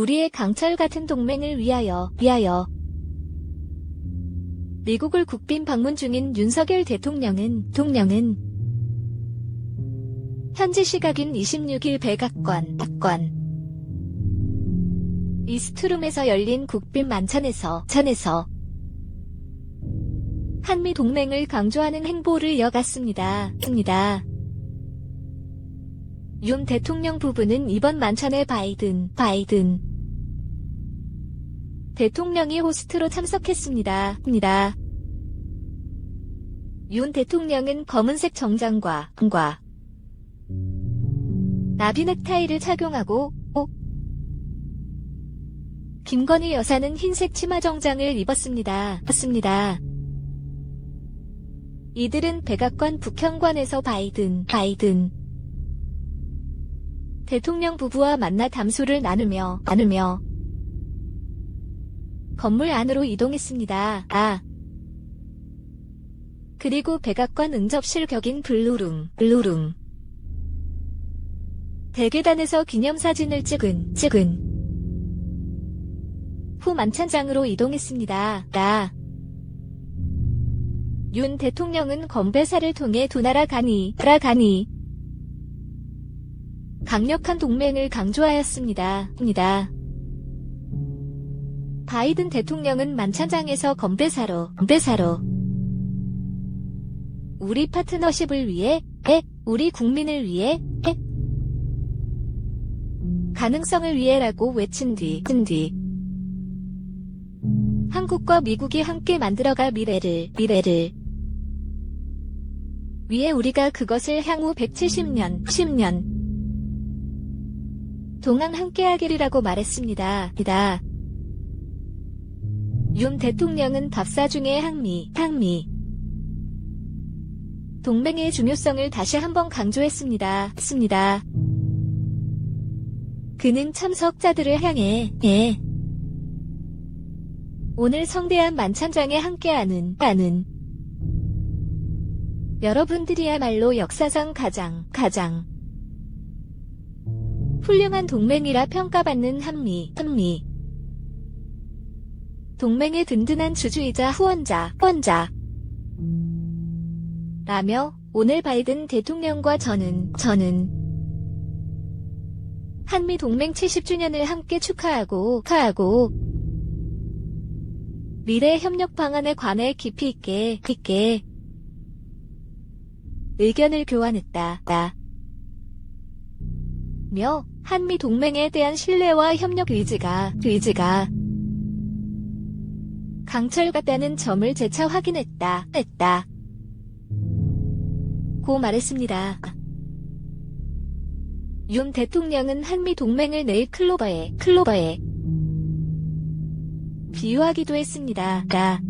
우리의 강철 같은 동맹을 위하여, 위하여. 미국을 국빈 방문 중인 윤석열 대통령은, 통령은 현지 시각인 26일 백악관, 박관. 이스트룸에서 열린 국빈 만찬에서, 찬에서 한미 동맹을 강조하는 행보를 이어갔습니다. 습니다. 윤 대통령 부부는 이번 만찬에 바이든, 바이든 대통령이 호스트로 참석했습니다. 입니다. 윤 대통령은 검은색 정장과 과 나비 넥타이를 착용하고 오, 김건희 여사는 흰색 치마 정장을 입었습니다. 입었습니다. 이들은 백악관 북현관에서 바이든, 바이든 대통령 부부와 만나 담소를 나누며, 나누며 건물 안으로 이동했습니다. 아. 그리고 백악관 응접실 격인 블루룸, 블루룸. 대계단에서 기념사진을 찍은, 찍은. 후 만찬장으로 이동했습니다. 나. 윤 대통령은 건배사를 통해 두 나라 간이, 나라 간이 강력한 동맹을 강조하였습니다. 입니다. 바이든 대통령은 만찬장에서 건배사로, 건배사로 우리 파트너십을 위해, 에, 우리 국민을 위해, 에, 가능성을 위해라고 외친 뒤, 친 뒤. 한국과 미국이 함께 만들어갈 미래를, 미래를. 위에 우리가 그것을 향후 170년, 10년 동안 함께하기리라고 말했습니다. 이다. 윤 대통령은 답사 중에 항미, 항미. 동맹의 중요성을 다시 한번 강조했습니다. 했습니다. 그는 참석자들을 향해, 예. 오늘 성대한 만찬장에 함께하는, 하는. 여러분들이야말로 역사상 가장, 가장. 훌륭한 동맹이라 평가받는 한미, 한미. 동맹의 든든한 주주이자 후원자, 후원자. 라며 오늘 바이든 대통령과 저는, 저는 한미 동맹 70주년을 함께 축하하고, 축하하고 미래 협력 방안에 관해 깊이 있게, 있게 의견을 교환했다. 나. 며 한미 동맹에 대한 신뢰와 협력 의지가, 의지가 강철 같다는 점을 재차 확인했다. 했다. 고 말했습니다. 윤 대통령은 한미 동맹을 내일 클로버에, 클로버에 비유하기도 했습니다. 가.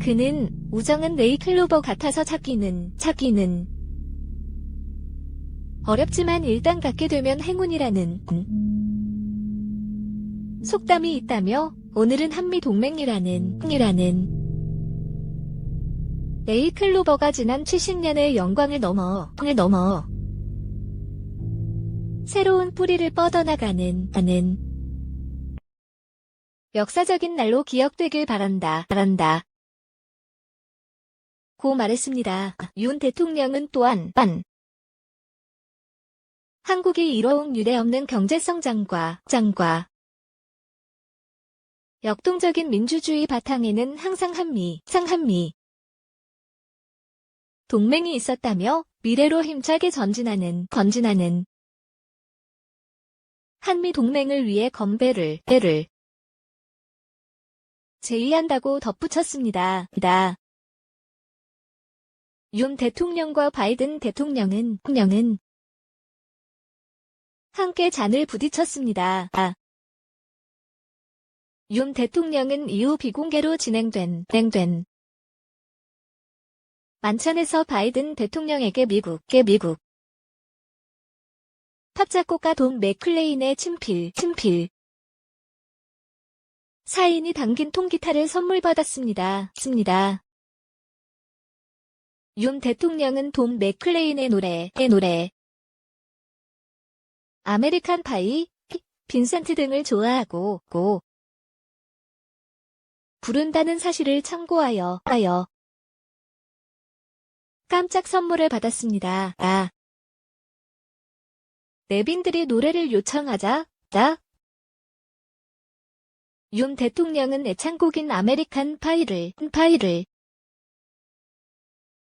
그는 우정은 네이 클로버 같아서 찾기는, 찾기는 어렵지만 일단 갖게 되면 행운이라는 음. 속담이 있다며 오늘은 한미 동맹이라는 이라는. 네이 클로버가 지난 70년의 영광을 넘어 을 넘어. 새로운 뿌리를 뻗어나가는 하는. 역사적인 날로 기억되길 바란다 바란다. 고 말했습니다. 윤 대통령은 또한 반 한국이 이뤄온 유례없는 경제성장과 장과 역동적인 민주주의 바탕에는 항상 한미, 상한미 동맹이 있었다며 미래로 힘차게 전진하는, 전진하는 한미 동맹을 위해 건배를, 배를 제의한다고 덧붙였습니다. 다. 윤 대통령과 바이든 대통령은, 대통령은 함께 잔을 부딪혔습니다. 아. 윤 대통령은 이후 비공개로 진행된, 진행된 만찬에서 바이든 대통령에게 미국계 미국 팝 작곡가 돈 맥클레인의 친필, 친필 사인이 담긴 통기타를 선물 받았습니다. 습니다. 윤 대통령은 돈 맥클레인의 노래, 의 노래 아메리칸 파이, 빈센트 등을 좋아하고 고 부른다는 사실을 참고하여 하여 깜짝 선물을 받았습니다. 아. 내빈들이 노래를 요청하자 자. 윤 대통령은 애창곡인 아메리칸 파이를 파이를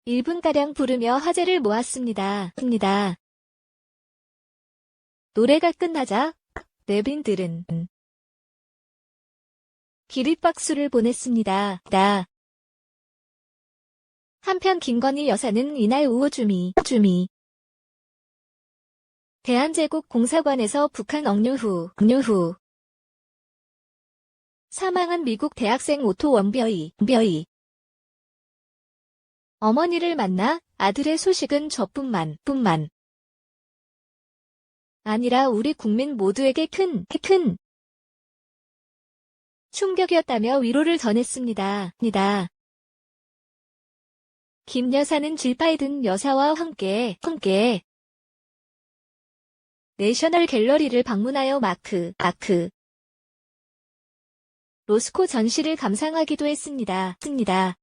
1분가량 부르며 화제를 모았습니다. 입니다. 노래가 끝나자 내빈들은 기립박수를 보냈습니다. 나. 한편 김건희 여사는 이날 오후 주미, 주미. 대한제국 공사관에서 북한 억류 후, 억류 후. 사망한 미국 대학생 오토 원벼이, 벼이. 어머니를 만나 아들의 소식은 저뿐만, 뿐만. 아니라 우리 국민 모두에게 큰, 큰 충격이었다며 위로를 전했습니다. 니다. 김 여사는 질바이든 여사와 함께, 함께 내셔널 갤러리를 방문하여 마크, 마크, 로스코 전시를 감상하기도 했습니다. 습니다.